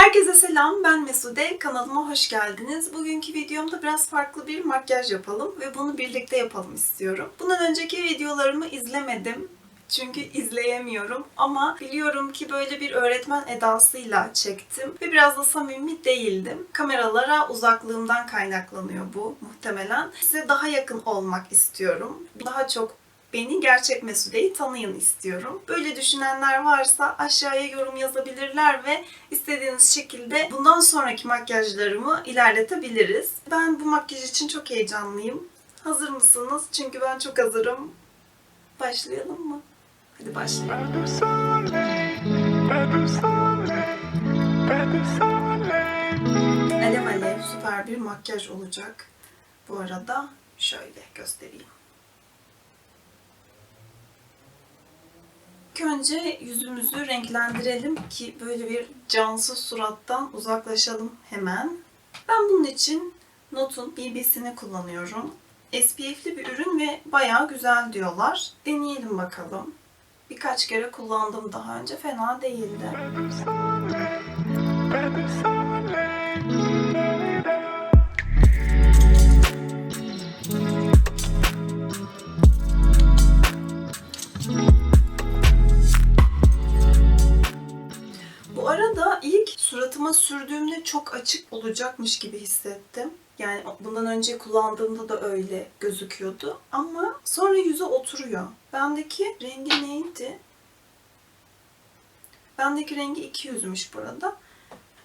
Herkese selam, ben Mesude. Kanalıma hoş geldiniz. Bugünkü videomda biraz farklı bir makyaj yapalım ve bunu birlikte yapalım istiyorum. Bundan önceki videolarımı izlemedim. Çünkü izleyemiyorum ama biliyorum ki böyle bir öğretmen edasıyla çektim ve biraz da samimi değildim. Kameralara uzaklığımdan kaynaklanıyor bu muhtemelen. Size daha yakın olmak istiyorum. Daha çok beni gerçek Mesude'yi tanıyın istiyorum. Böyle düşünenler varsa aşağıya yorum yazabilirler ve istediğiniz şekilde bundan sonraki makyajlarımı ilerletebiliriz. Ben bu makyaj için çok heyecanlıyım. Hazır mısınız? Çünkü ben çok hazırım. Başlayalım mı? Hadi başlayalım. Alev alev süper bir makyaj olacak. Bu arada şöyle göstereyim. Önce yüzümüzü renklendirelim ki böyle bir cansız surattan uzaklaşalım hemen. Ben bunun için Not'un BB'sini kullanıyorum. SPF'li bir ürün ve bayağı güzel diyorlar. Deneyelim bakalım. Birkaç kere kullandım daha önce. Fena değildi. Suratıma sürdüğümde çok açık olacakmış gibi hissettim. Yani bundan önce kullandığımda da öyle gözüküyordu. Ama sonra yüze oturuyor. Bendeki rengi neydi? Bendeki rengi 200'müş burada.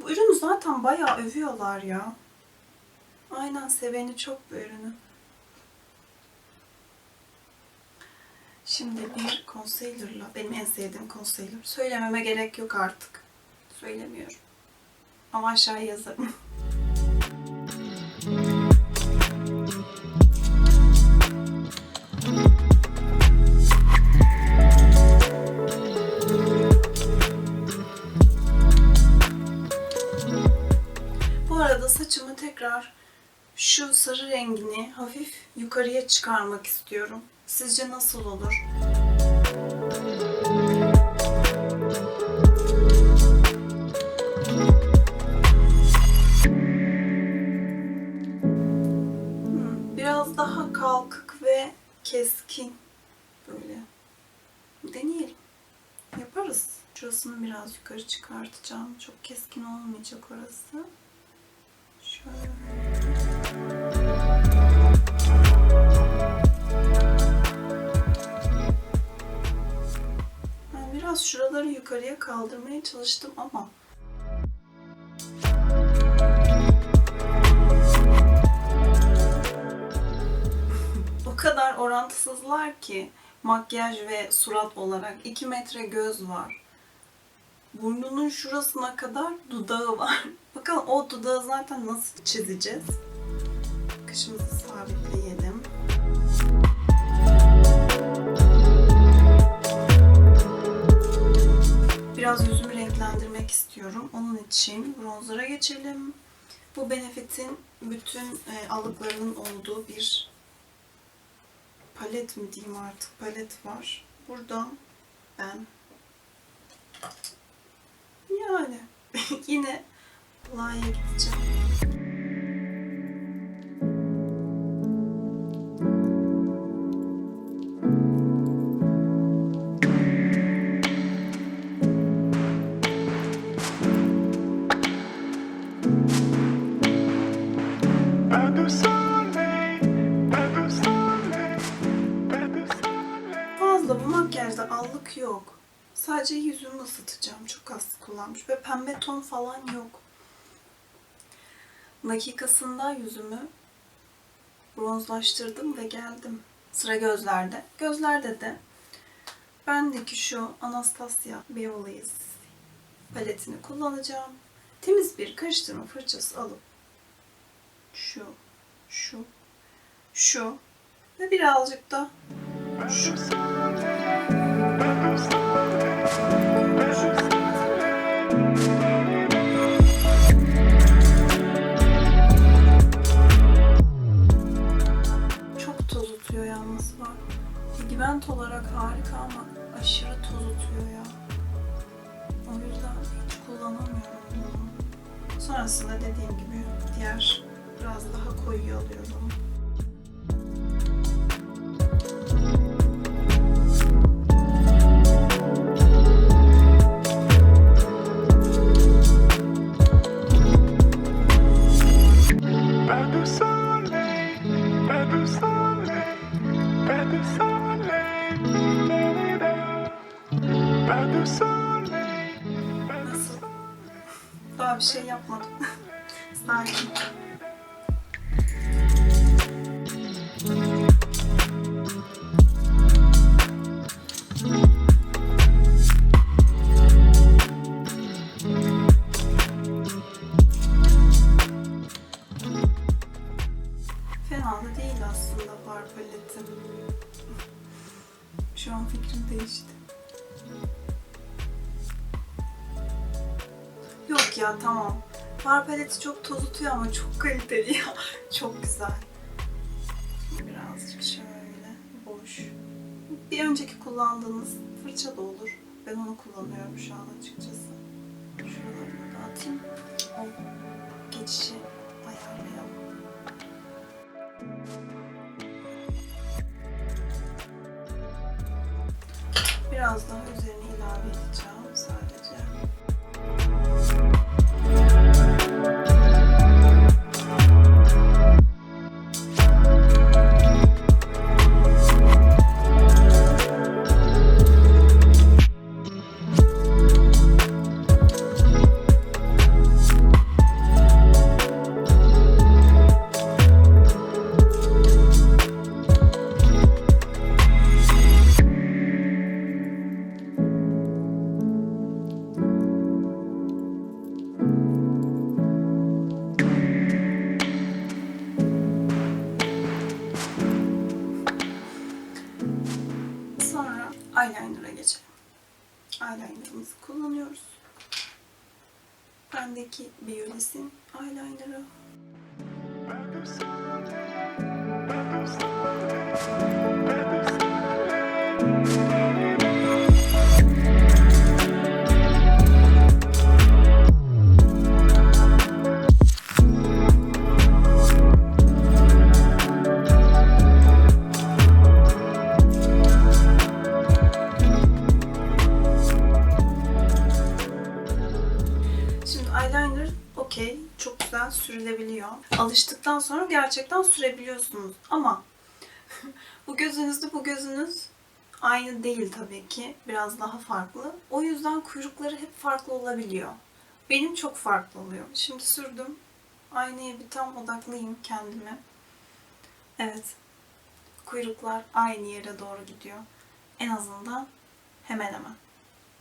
Bu ürünü zaten bayağı övüyorlar ya. Aynen seveni çok bu ürünü. Şimdi bir concealer'la, benim en sevdiğim concealer. Söylememe gerek yok artık. Söylemiyorum. Ama aşağıya yazarım. Bu arada saçımı tekrar şu sarı rengini hafif yukarıya çıkarmak istiyorum. Sizce nasıl olur? Keskin. Böyle. Deneyelim. Yaparız. Şurasını biraz yukarı çıkartacağım. Çok keskin olmayacak orası. Şöyle. Biraz şuraları yukarıya kaldırmaya çalıştım ama kadar orantısızlar ki makyaj ve surat olarak 2 metre göz var. Burnunun şurasına kadar dudağı var. Bakalım o dudağı zaten nasıl çizeceğiz? Kaşımızı sabitleyelim. Biraz yüzümü renklendirmek istiyorum. Onun için bronzera geçelim. Bu Benefit'in bütün e, allıklarının olduğu bir palet mi diyeyim artık palet var. Buradan ben yani yine La'ya gideceğim. Ve pembe ton falan yok. Dakikasında yüzümü bronzlaştırdım ve geldim. Sıra gözlerde. Gözlerde de bendeki şu Anastasia Beverly's paletini kullanacağım. Temiz bir karıştırma fırçası alıp şu, şu, şu ve birazcık da Pas pas de soleil, pas de Nasıl? Daha bir şey yapmadım. Sakin. Fena da değil aslında far paletim. Şu an fikrim değişti. Yok ya tamam. Far paleti çok toz tutuyor ama çok kaliteli ya. çok güzel. Birazcık şöyle boş. Bir önceki kullandığınız fırça da olur. Ben onu kullanıyorum şu an açıkçası. Şuralarını da atayım. O geçişi ayarlayalım. Biraz daha üzerine ilave edeceğim Biolis'in eyeliner'ı. Eyeliner okey, çok güzel sürülebiliyor. Alıştıktan sonra gerçekten sürebiliyorsunuz. Ama bu gözünüzle bu gözünüz aynı değil tabii ki. Biraz daha farklı. O yüzden kuyrukları hep farklı olabiliyor. Benim çok farklı oluyor. Şimdi sürdüm. Aynaya bir tam odaklayayım kendime. Evet. Kuyruklar aynı yere doğru gidiyor. En azından hemen hemen.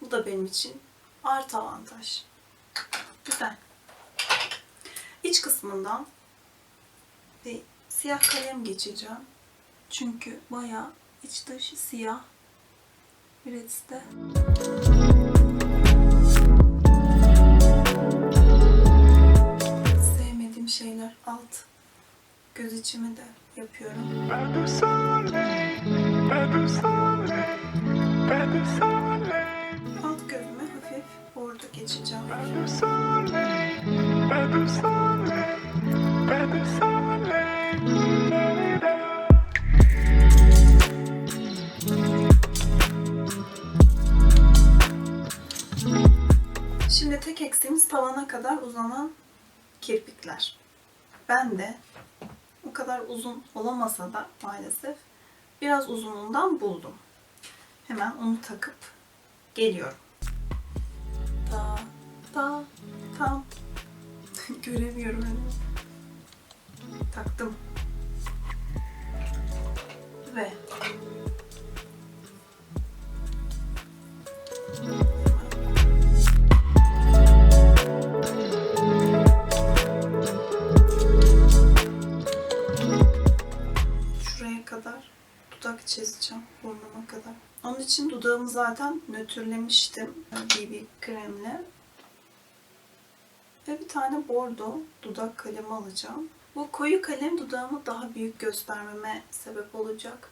Bu da benim için artı avantaj. Güzel. İç kısmından bir siyah kalem geçeceğim. Çünkü bayağı iç dışı siyah. Üretiste. Sevmediğim şeyler alt göz içimi de yapıyorum. Pas de soleil, pas de soleil, pas de soleil, soleil, da-da-da. Şimdi tek eksiğimiz tavana kadar uzanan kirpikler. Ben de o kadar uzun olamasa da maalesef biraz uzunluğundan buldum. Hemen onu takıp geliyorum. Ta ta tam göremiyorum henüz. Taktım. Zaten nötrlemiştim BB kremle. Ve bir tane bordo dudak kalemi alacağım. Bu koyu kalem dudağımı daha büyük göstermeme sebep olacak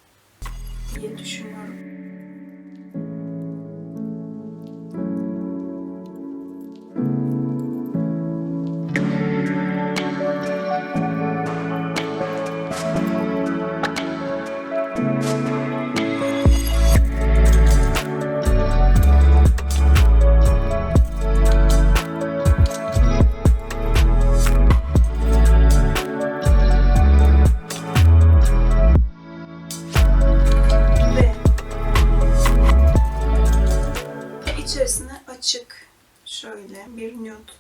diye düşünüyorum. açık şöyle bir nude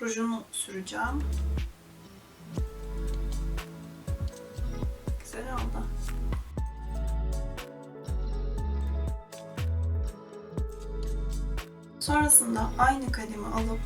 rujumu süreceğim. Güzel oldu. Sonrasında aynı kalemi alıp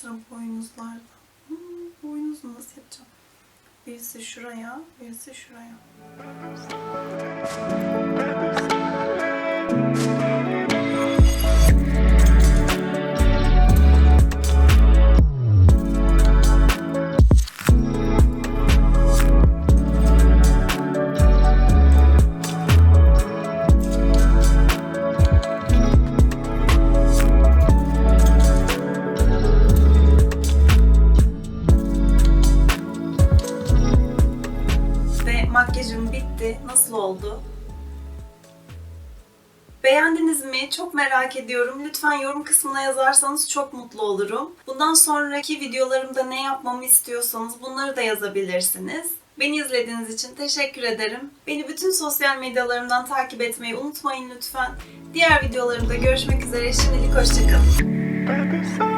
Sıra boynuzlarda. Hmm, boynuzu nasıl yapacağım? Birisi şuraya, birisi şuraya. Merak ediyorum. Lütfen yorum kısmına yazarsanız çok mutlu olurum. Bundan sonraki videolarımda ne yapmamı istiyorsanız bunları da yazabilirsiniz. Beni izlediğiniz için teşekkür ederim. Beni bütün sosyal medyalarımdan takip etmeyi unutmayın lütfen. Diğer videolarımda görüşmek üzere. Şimdilik hoşçakalın.